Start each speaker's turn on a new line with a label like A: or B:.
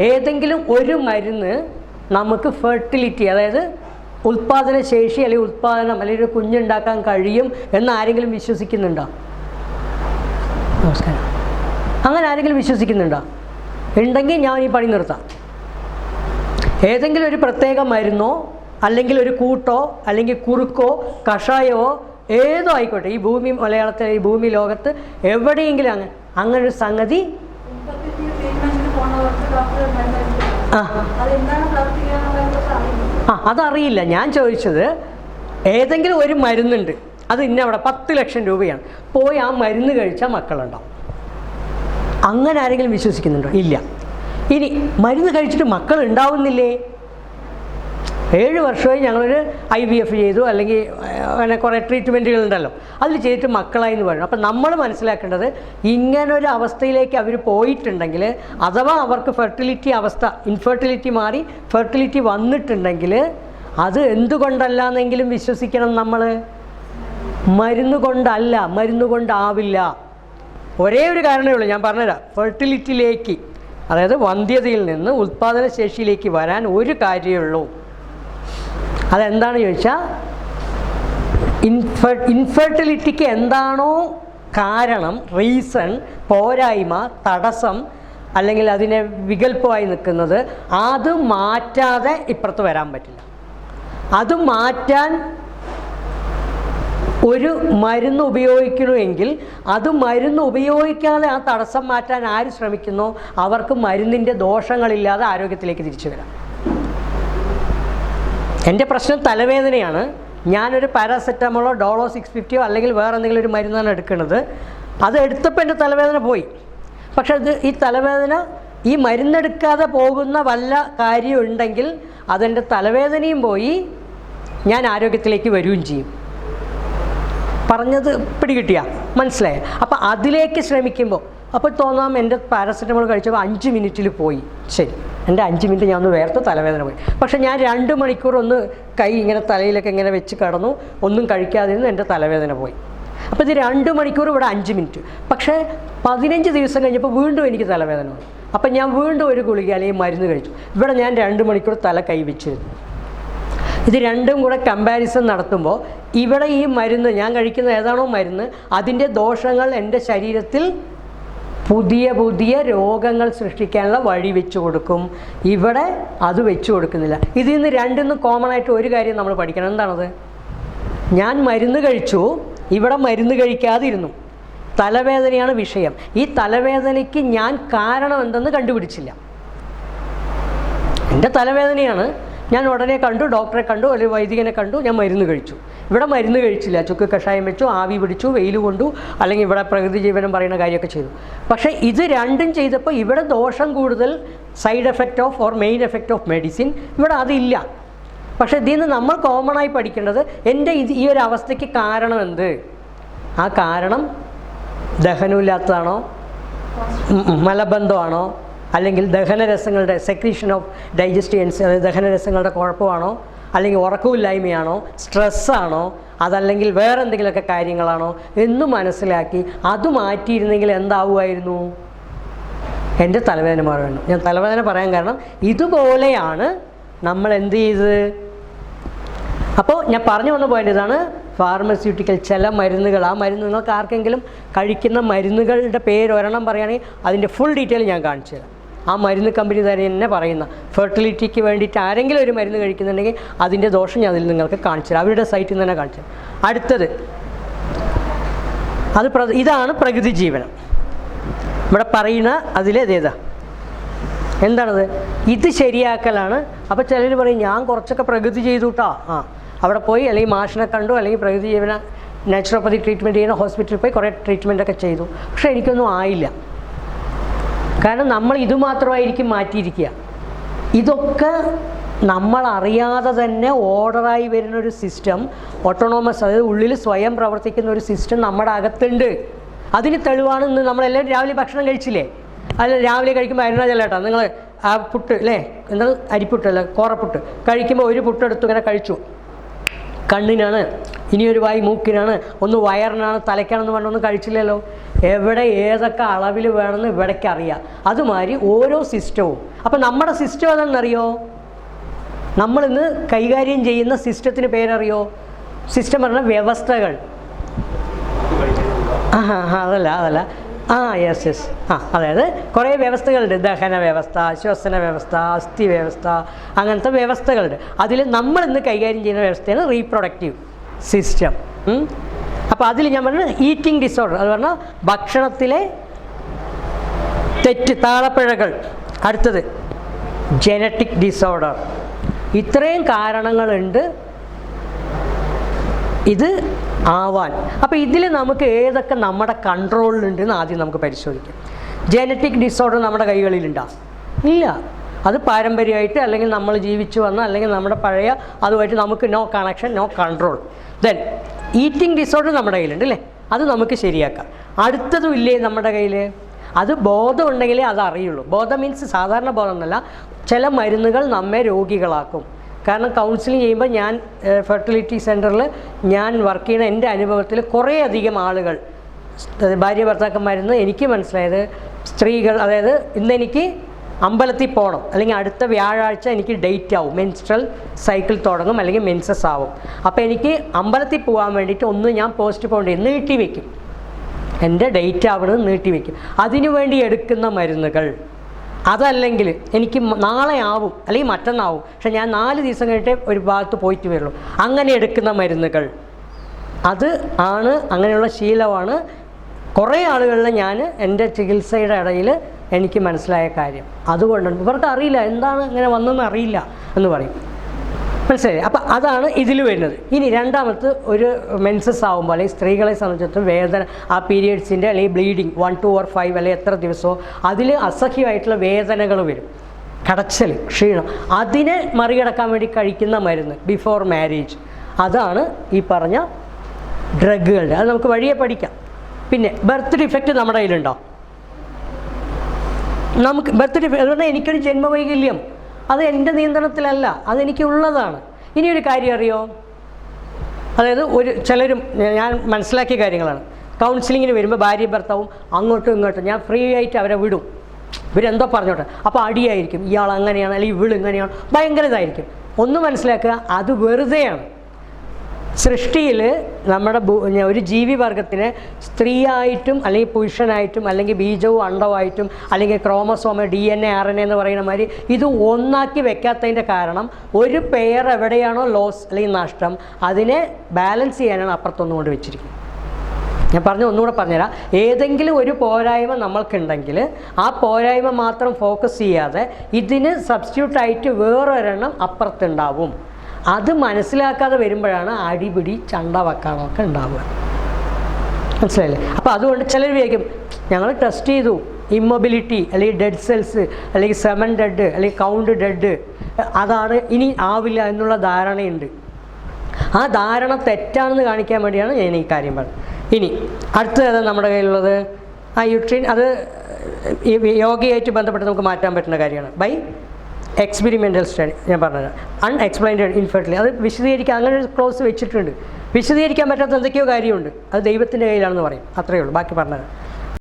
A: ഏതെങ്കിലും ഒരു മരുന്ന് നമുക്ക് ഫെർട്ടിലിറ്റി അതായത് ഉൽപാദന ശേഷി അല്ലെങ്കിൽ ഉൽപാദനം അല്ലെങ്കിൽ ഒരു കുഞ്ഞുണ്ടാക്കാൻ കഴിയും എന്ന് ആരെങ്കിലും വിശ്വസിക്കുന്നുണ്ടോ? നമസ്കാരം. അങ്ങനെ ആരെങ്കിലും വിശ്വസിക്കുന്നുണ്ടോ? ഉണ്ടെങ്കിൽ ഞാൻ ഈ പണി നിർത്താം. ഏതെങ്കിലും ഒരു പ്രത്യേക മരുന്നോ അല്ലെങ്കിൽ ഒരു കൂട്ടോ അല്ലെങ്കിൽ കുറുക്കോ കഷായമോ ഏതോ ആയിക്കോട്ടെ. ഈ ഭൂമി മലയാളത്തിൽ ഈ ഭൂമി ലോകത്ത് എവിടെയെങ്കിലും അങ്ങനെ അങ്ങനൊരു സംഗതി ആ. അതറിയില്ല. ഞാൻ ചോദിച്ചത് ഏതെങ്കിലും ഒരു മരുന്നുണ്ട്. അത് ഇന്ന അവിടെ പത്ത് ലക്ഷം രൂപയാണ്. പോയി ആ മരുന്ന് കഴിച്ചാൽ മക്കളുണ്ടാവും. അങ്ങനെ ആരെങ്കിലും വിശ്വസിക്കുന്നുണ്ടോ? ഇല്ല. ഇനി മരുന്ന് കഴിച്ചിട്ട് മക്കൾ ഉണ്ടാവുന്നില്ലേ? ഏഴ് വർഷമായി ഞങ്ങളൊരു ഐ വി എഫ് ചെയ്തു അല്ലെങ്കിൽ അങ്ങനെ കുറേ ട്രീറ്റ്മെന്റുകൾ ഉണ്ടല്ലോ അതിൽ ചെയ്തിട്ട് മക്കളായി എന്ന് പറയുന്നു. അപ്പം നമ്മൾ മനസ്സിലാക്കേണ്ടത് ഇങ്ങനൊരു അവസ്ഥയിലേക്ക് അവർ പോയിട്ടുണ്ടെങ്കിൽ അഥവാ അവർക്ക് ഫെർട്ടിലിറ്റി അവസ്ഥ ഇൻഫെർട്ടിലിറ്റി മാറി ഫെർട്ടിലിറ്റി വന്നിട്ടുണ്ടെങ്കിൽ അത് എന്തുകൊണ്ടല്ലാന്നെങ്കിലും വിശ്വസിക്കണം നമ്മൾ മരുന്ന് കൊണ്ടല്ല മരുന്ന് കൊണ്ടാവില്ല. ഒരേ ഒരു കാരണമേ ഉള്ളൂ. ഞാൻ പറഞ്ഞുതരാം. ഫെർട്ടിലിറ്റിയിലേക്ക് അതായത് വന്ധ്യതയിൽ നിന്ന് ഉൽപ്പാദന ശേഷിയിലേക്ക് വരാൻ ഒരു കാര്യമേ ഉള്ളൂ. അതെന്താണ് ചോദിച്ചാൽ ഇൻഫെ ഇൻഫെർട്ടിലിറ്റിക്ക് എന്താണോ കാരണം റീസൺ പോരായ്മ തടസ്സം അല്ലെങ്കിൽ അതിനെ വികല്പമായി നിൽക്കുന്നത് അത് മാറ്റാതെ ഇപ്പുറത്ത് വരാൻ പറ്റില്ല. അത് മാറ്റാൻ ഒരു മരുന്ന് ഉപയോഗിക്കണമെങ്കിൽ അത് മരുന്ന് ഉപയോഗിക്കാതെ ആ തടസ്സം മാറ്റാൻ ആര് ശ്രമിക്കുന്നോ? അവർക്ക് മരുന്നിന്റെ ദോഷങ്ങളില്ലാതെ ആരോഗ്യത്തിലേക്ക് തിരിച്ചു വരാം. എന്റെ പ്രശ്നം തലവേദനയാണ്. ഞാനൊരു പാരാസെറ്റമോളോ ഡോളോ സിക്സ് ഫിഫ്റ്റിയോ അല്ലെങ്കിൽ വേറെ എന്തെങ്കിലും ഒരു മരുന്നാണ് എടുക്കുന്നത്. അത് എടുത്തപ്പോൾ എന്റെ തലവേദന പോയി. പക്ഷെ ഇത് ഈ തലവേദന ഈ മരുന്നെടുക്കാതെ പോകുന്ന വല്ല കാര്യം ഉണ്ടെങ്കിൽ അതെന്റെ തലവേദനയും പോയി ഞാൻ ആരോഗ്യത്തിലേക്ക് വരികയും ചെയ്യും. പറഞ്ഞത് പിടികിട്ടിയ? മനസ്സിലായ? അപ്പോൾ അതിലേക്ക് ശ്രമിക്കുമ്പോൾ അപ്പോൾ തോന്നാം എന്റെ പാരസെറ്റമോൾ കഴിച്ചപ്പോൾ അഞ്ച് മിനിറ്റിൽ പോയി. ശരി. എന്റെ അഞ്ച് മിനിറ്റ് ഞാൻ ഒന്ന് വേർത്ത് തലവേദന പോയി. പക്ഷേ ഞാൻ രണ്ട് മണിക്കൂർ ഒന്ന് കൈ ഇങ്ങനെ തലയിലൊക്കെ ഇങ്ങനെ വെച്ച് കടന്നു. ഒന്നും കഴിക്കാതെ ഇരുന്ന് എന്റെ തലവേദന പോയി. അപ്പോൾ ഇത് രണ്ട് മണിക്കൂർ ഇവിടെ അഞ്ച് മിനിറ്റ്. പക്ഷേ പതിനഞ്ച് ദിവസം കഴിഞ്ഞപ്പോൾ വീണ്ടും എനിക്ക് തലവേദന വന്നു. അപ്പം ഞാൻ വീണ്ടും ഒരു ഗുളിക അല്ലെങ്കിൽ മരുന്ന് കഴിച്ചു. ഇവിടെ ഞാൻ രണ്ട് മണിക്കൂർ തല കൈ വെച്ചിരുന്നു ഇത് രണ്ടും കൂടെ കമ്പാരിസൺ നടത്തുമ്പോൾ ഇവിടെ ഈ മരുന്ന് ഞാൻ കഴിക്കുന്ന ഏതാണോ മരുന്ന് അതിന്റെ ദോഷങ്ങൾ എന്റെ ശരീരത്തിൽ പുതിയ പുതിയ രോഗങ്ങൾ സൃഷ്ടിക്കാനുള്ള വഴി വെച്ചു കൊടുക്കും. ഇവിടെ അത് വെച്ചു കൊടുക്കുന്നില്ല. ഇതിൽ നിന്ന് രണ്ടിൽ നിന്ന് കോമൺ ആയിട്ട് ഒരു കാര്യം നമ്മൾ പഠിക്കണം. എന്താണത്? ഞാൻ മരുന്ന് കഴിച്ചു ഇവിടെ മരുന്ന് കഴിക്കാതിരുന്നു. തലവേദനയാണ് വിഷയം. ഈ തലവേദനയ്ക്ക് ഞാൻ കാരണം എന്തെന്ന് കണ്ടുപിടിച്ചില്ല. എന്റെ തലവേദനയാണ്. ഞാൻ ഉടനെ കണ്ടു ഡോക്ടറെ കണ്ടു അല്ലെങ്കിൽ വൈദികനെ കണ്ടു ഞാൻ മരുന്ന് കഴിച്ചു. ഇവിടെ മരുന്ന് കഴിച്ചില്ല. ചുക്ക് കഷായം വെച്ചു ആവി പിടിച്ചു വെയിൽ കൊണ്ടു അല്ലെങ്കിൽ ഇവിടെ പ്രകൃതി ജീവനം പറയുന്ന കാര്യമൊക്കെ ചെയ്തു. പക്ഷേ ഇത് രണ്ടും ചെയ്തപ്പോൾ ഇവിടെ ദോഷം കൂടുതൽ side effect of or main effect of medicine ഇവിടെ അതില്ല പക്ഷേ ഇതിൽ നിന്ന് നമ്മൾ കോമൺ ആയി പഠിക്കേണ്ടത് എന്റെ ഇത് ഈ ഒരു അവസ്ഥയ്ക്ക് കാരണം എന്ത്? ആ കാരണം ദഹനമില്ലാത്തതാണോ. മലബന്ധമാണോ? അല്ലെങ്കിൽ ദഹനരസങ്ങളുടെ സെക്രീഷൻ ഓഫ് ഡൈജസ്റ്റിയൻസ് അതായത് ദഹനരസങ്ങളുടെ കുഴപ്പമാണോ? അല്ലെങ്കിൽ ഉറക്കമില്ലായ്മയാണോ സ്ട്രെസ്സാണോ അതല്ലെങ്കിൽ വേറെ എന്തെങ്കിലുമൊക്കെ കാര്യങ്ങളാണോ എന്ന് മനസ്സിലാക്കി അത് മാറ്റിയിരുന്നെങ്കിൽ എന്താവുമായിരുന്നു? എന്റെ തലവേദന മാറുന്നു ഞാൻ തലവേദന പറയാൻ കാരണം ഇതുപോലെയാണ് നമ്മൾ എന്ത് ചെയ്ത് അപ്പോൾ ഞാൻ പറഞ്ഞു വന്ന പോയിന്റ് ഇതാണ് ഫാർമസ്യൂട്ടിക്കൽ ചില മരുന്നുകൾ. ആ മരുന്ന് നിങ്ങൾക്ക് ആർക്കെങ്കിലും കഴിക്കുന്ന മരുന്നുകളുടെ പേര് ഒരെണ്ണം പറയുകയാണെങ്കിൽ അതിന്റെ ഫുൾ ഡീറ്റെയിൽ ഞാൻ കാണിച്ചു തരാം. ആ മരുന്ന് കമ്പനി തന്നെ പറയുന്ന. ഫെർട്ടിലിറ്റിക്ക് വേണ്ടിയിട്ട് ആരെങ്കിലും ഒരു മരുന്ന് കഴിക്കുന്നുണ്ടെങ്കിൽ അതിന്റെ ദോഷം ഞാൻ അതിൽ നിങ്ങൾക്ക് കാണിച്ചു തരാം. അവരുടെ സൈറ്റിൽ നിന്ന് തന്നെ കാണിച്ചു അടുത്തത്. അത് പ്ര- ഇതാണ് പ്രകൃതി ജീവനം. ഇവിടെ പറയുന്ന അതിലേതേതാ എന്താണത്? ഇത് ശരിയാക്കലാണ്. അപ്പോൾ ചിലർ പറയും ഞാൻ കുറച്ചൊക്കെ പ്രകൃതി ചെയ്തു കേട്ടോ ആ അവിടെ പോയി അല്ലെങ്കിൽ മാഷിനെ കണ്ടു അല്ലെങ്കിൽ പ്രകൃതി ജീവന നാച്ചുറോപ്പതി ട്രീറ്റ്മെന്റ് ചെയ്യുന്ന ഹോസ്പിറ്റലിൽ പോയി കുറേ ട്രീറ്റ്മെന്റൊക്കെ ചെയ്തു. പക്ഷേ എനിക്കൊന്നും ആയില്ല. കാരണം നമ്മൾ ഇതുമാത്രമായിരിക്കും മാറ്റിയിരിക്കുക. ഇതൊക്കെ നമ്മൾ അറിയാതെ തന്നെ ഓർഡറായി വരുന്ന ഒരു സിസ്റ്റം ഓട്ടോണോമസ് അതായത് ഉള്ളിൽ സ്വയം പ്രവർത്തിക്കുന്ന ഒരു സിസ്റ്റം നമ്മുടെ അകത്തുണ്ട്. അതിന് തെളിവാണ് ഇന്ന് നമ്മളെല്ലാവരും രാവിലെ ഭക്ഷണം കഴിച്ചില്ലേ? അല്ല രാവിലെ കഴിക്കുമ്പോൾ അരുണാചലേട്ടാ നിങ്ങൾ ആ പുട്ട് അല്ലേ? എന്താ അരിപ്പുട്ട് അല്ല കോറപ്പുട്ട് കഴിക്കുമ്പോൾ ഒരു പുട്ടെടുത്ത് ഇങ്ങനെ കഴിച്ചു. കണ്ണിനാണ് ഇനിയൊരു വായി മൂക്കിനാണ് ഒന്ന് വയറിനാണ് തലയ്ക്കാണെന്ന് പറഞ്ഞൊന്നും കഴിച്ചില്ലല്ലോ. എവിടെ ഏതൊക്കെ അളവിൽ വേണമെന്ന് ഇവിടേക്ക് അറിയാം. അതുമാതിരി ഓരോ സിസ്റ്റവും. അപ്പം നമ്മുടെ സിസ്റ്റം ഏതാണെന്നറിയോ നമ്മളിന്ന് കൈകാര്യം ചെയ്യുന്ന സിസ്റ്റത്തിന് പേരറിയോ? സിസ്റ്റം പറഞ്ഞ വ്യവസ്ഥകൾ. ആ, അതല്ല അതല്ല. ആ യെസ് യെസ് ആ അതായത് കുറേ വ്യവസ്ഥകളുണ്ട്. ദഹന വ്യവസ്ഥ ശ്വസന വ്യവസ്ഥ അസ്ഥി വ്യവസ്ഥ അങ്ങനത്തെ വ്യവസ്ഥകളുണ്ട്. അതിൽ നമ്മൾ ഇന്ന് കൈകാര്യം ചെയ്യുന്ന വ്യവസ്ഥയാണ് റീപ്രൊഡക്റ്റീവ് സിസ്റ്റം അപ്പോൾ അതിൽ ഞാൻ പറഞ്ഞത് ഈറ്റിംഗ് ഡിസോർഡർ അത് പറഞ്ഞാൽ ഭക്ഷണത്തിലെ തെറ്റ് താളപ്പിഴകൾ. അടുത്തത് ജനറ്റിക് ഡിസോർഡർ ഇത്രയും കാരണങ്ങളുണ്ട്. ഇത് ആവാൻ. അപ്പോൾ ഇതിൽ നമുക്ക് ഏതൊക്കെ നമ്മുടെ കൺട്രോളിലുണ്ടെന്ന് ആദ്യം നമുക്ക് പരിശോധിക്കാം. ജനറ്റിക് ഡിസോർഡർ നമ്മുടെ കൈകളിലുണ്ടാകും ഇല്ല. അത് പാരമ്പര്യമായിട്ട് അല്ലെങ്കിൽ നമ്മൾ ജീവിച്ചു വന്ന അല്ലെങ്കിൽ നമ്മുടെ പഴയ അതുമായിട്ട് നമുക്ക് no connection no control then eating disorder നമ്മുടെ കയ്യിലുണ്ട് അല്ലേ? അത് നമുക്ക് ശരിയാക്കാം. അടുത്തതും ഇല്ലേ നമ്മുടെ കയ്യിൽ അത് ബോധം ഉണ്ടെങ്കിലേ അത് അറിയുള്ളൂ. ബോധം മീൻസ് സാധാരണ ബോധം എന്നല്ല ചില മരുന്നുകൾ നമ്മെ രോഗികളാക്കും. കാരണം കൗൺസിലിംഗ് ചെയ്യുമ്പോൾ ഞാൻ ഫെർട്ടിലിറ്റി സെന്ററിൽ ഞാൻ വർക്ക് ചെയ്യുന്ന എന്റെ അനുഭവത്തിൽ കുറേ അധികം ആളുകൾ ഭാര്യ ഭർത്താക്കന്മാരെന്ന് എനിക്ക് മനസ്സിലായത് സ്ത്രീകൾ അതായത് ഇന്നെനിക്ക് അമ്പലത്തിൽ പോകണം അല്ലെങ്കിൽ അടുത്ത വ്യാഴാഴ്ച എനിക്ക് ഡേറ്റ് ആവും മെൻസ്ട്രൽ സൈക്കിൾ തുടങ്ങും അല്ലെങ്കിൽ മെൻസസ് ആവും. അപ്പോൾ എനിക്ക് അമ്പലത്തിൽ പോകാൻ വേണ്ടിയിട്ട് ഒന്ന് ഞാൻ പോസ്റ്റ് പോകേണ്ടി നീട്ടി വയ്ക്കും എന്റെ ഡേറ്റ് ആവുന്നത് നീട്ടി വയ്ക്കും അതിനു വേണ്ടി എടുക്കുന്ന മരുന്നുകൾ. അതല്ലെങ്കിൽ എനിക്ക് നാളെ ആവും അല്ലെങ്കിൽ മറ്റന്നാവും. പക്ഷെ ഞാൻ നാല് ദിവസം കഴിഞ്ഞിട്ടേ ഒരു ഭാഗത്ത് പോയിട്ട് വരുള്ളൂ. അങ്ങനെ എടുക്കുന്ന മരുന്നുകൾ. അത് ആണ് അങ്ങനെയുള്ള ശീലമാണ്. കുറേ ആളുകളിൽ ഞാൻ എന്റെ ചികിത്സയുടെ ഇടയിൽ എനിക്ക് മനസ്സിലായ കാര്യം. അതുകൊണ്ടാണ്. ഇവർക്ക് അറിയില്ല എന്താണ് ഇങ്ങനെ വന്നതെന്ന് അറിയില്ല എന്ന് പറയും. മനസ്സിലായി. അപ്പം അതാണ് ഇതിൽ വരുന്നത്. ഇനി രണ്ടാമത്തെ ഒരു മെൻസസ് ആകുമ്പോൾ അല്ലെങ്കിൽ സ്ത്രീകളെ സംബന്ധിച്ചിടത്തോളം വേദന ആ പീരിയഡ്സിന്റെ അല്ലെങ്കിൽ bleeding one two or five അല്ലെങ്കിൽ എത്ര ദിവസമോ അതിൽ അസഹ്യമായിട്ടുള്ള വേദനകൾ വരും. കടച്ചൽ ക്ഷീണം. അതിനെ മറികടക്കാൻ വേണ്ടി കഴിക്കുന്ന മരുന്ന് ബിഫോർ മാരേജ് അതാണ് ഈ പറഞ്ഞ ഡ്രഗുകളുടെ അത് നമുക്ക് വഴിയെ പഠിക്കാം. പിന്നെ ബർത്ത് ഡിഫക്റ്റ് നമ്മുടെ കയ്യിലുണ്ടോ? നമുക്ക് ബർത്ത് ഡിഫക്റ്റ് അതുകൊണ്ട് എനിക്കൊരു ജന്മവൈകല്യം. അത് എന്റെ നിയന്ത്രണത്തിലല്ല അതെനിക്കുള്ളതാണ് ഇനി ഒരു കാര്യം അറിയോ? അതായത് ഒരു ചിലരും ഞാൻ മനസ്സിലാക്കിയ കാര്യങ്ങളാണ്. കൗൺസിലിങ്ങിന് വരുമ്പോൾ ഭാര്യ ഭർത്താവും അങ്ങോട്ടും ഇങ്ങോട്ടും ഞാൻ ഫ്രീ ആയിട്ട് അവരെ വിടും. ഇവരെന്തോ പറഞ്ഞോട്ടെ. അപ്പോൾ അടിയായിരിക്കും. ഇയാൾ അങ്ങനെയാണ് അല്ലെങ്കിൽ ഇവൾ ഇങ്ങനെയാണ്. ഭയങ്കര ഇതായിരിക്കും. ഒന്ന് മനസ്സിലാക്കുക അത് വെറുതെയാണ്. സൃഷ്ടിയിൽ നമ്മുടെ ഒരു ജീവി ഒരു ജീവിവർഗത്തിന് സ്ത്രീയായിട്ടും അല്ലെങ്കിൽ പുരുഷനായിട്ടും അല്ലെങ്കിൽ ബീജവും അണ്ടവുമായിട്ടും അല്ലെങ്കിൽ ക്രോമസോമ D N A R N എന്ന് പറയുന്ന മാതിരി ഇത് ഒന്നാക്കി വെക്കാത്തതിന്റെ കാരണം ഒരു പെയർ എവിടെയാണോ ലോസ് അല്ലെങ്കിൽ നഷ്ടം അതിനെ ബാലൻസ് ചെയ്യാനാണ് അപ്പുറത്തൊന്നും കൊണ്ട് വെച്ചിരിക്കുന്നത്. ഞാൻ പറഞ്ഞു ഒന്നുകൂടെ പറഞ്ഞുതരാം. ഏതെങ്കിലും ഒരു പോരായ്മ നമ്മൾക്കുണ്ടെങ്കിൽ ആ പോരായ്മ മാത്രം ഫോക്കസ് ചെയ്യാതെ ഇതിന് സബ്സ്റ്റിറ്റ്യൂട്ടായിട്ട് വേറൊരെണ്ണം അപ്പുറത്തുണ്ടാവും. അത് മനസ്സിലാക്കാതെ വരുമ്പോഴാണ് അടിപിടി ചണ്ട വക്കാണമൊക്കെ ഉണ്ടാവുക. മനസ്സിലായില്ലേ? അപ്പോൾ അതുകൊണ്ട് ചിലർ വിചാരിക്കും ഞങ്ങൾ ടെസ്റ്റ് ചെയ്തു. ഇമ്മൊബിലിറ്റി അല്ലെങ്കിൽ ഡെഡ് സെൽസ് അല്ലെങ്കിൽ സെമൻ ഡെഡ് അല്ലെങ്കിൽ കൗണ്ട് ഡെഡ് അതാണ് ഇനി ആവില്ല എന്നുള്ള ധാരണയുണ്ട്. ആ ധാരണ തെറ്റാണെന്ന് കാണിക്കാൻ വേണ്ടിയാണ് ഞാൻ ഈ കാര്യം പറഞ്ഞത്. ഇനി അടുത്തത് ഏതാണ് നമ്മുടെ കയ്യിലുള്ളത്? ആ യുട്രീൻ അത് യോഗയായിട്ട് ബന്ധപ്പെട്ട് നമുക്ക് മാറ്റാൻ പറ്റുന്ന കാര്യമാണ്. ബൈ. എക്സ്പെരിമെന്റൽ സ്റ്റഡി ഞാൻ പറഞ്ഞത് അൺഎക്സ്പ്ലൈൻഡ് ഇൻഫെർട്ടിലി അത് വിശദീകരിക്കാൻ അങ്ങനെ ഒരു ക്ലോസ് വെച്ചിട്ടുണ്ട്. വിശദീകരിക്കാൻ പറ്റാത്ത എന്തൊക്കെയോ കാര്യമുണ്ട്. അത് ദൈവത്തിന്റെ കയ്യിലാണെന്ന് പറയും. അത്രയേ ഉള്ളൂ. ബാക്കി പറഞ്ഞത്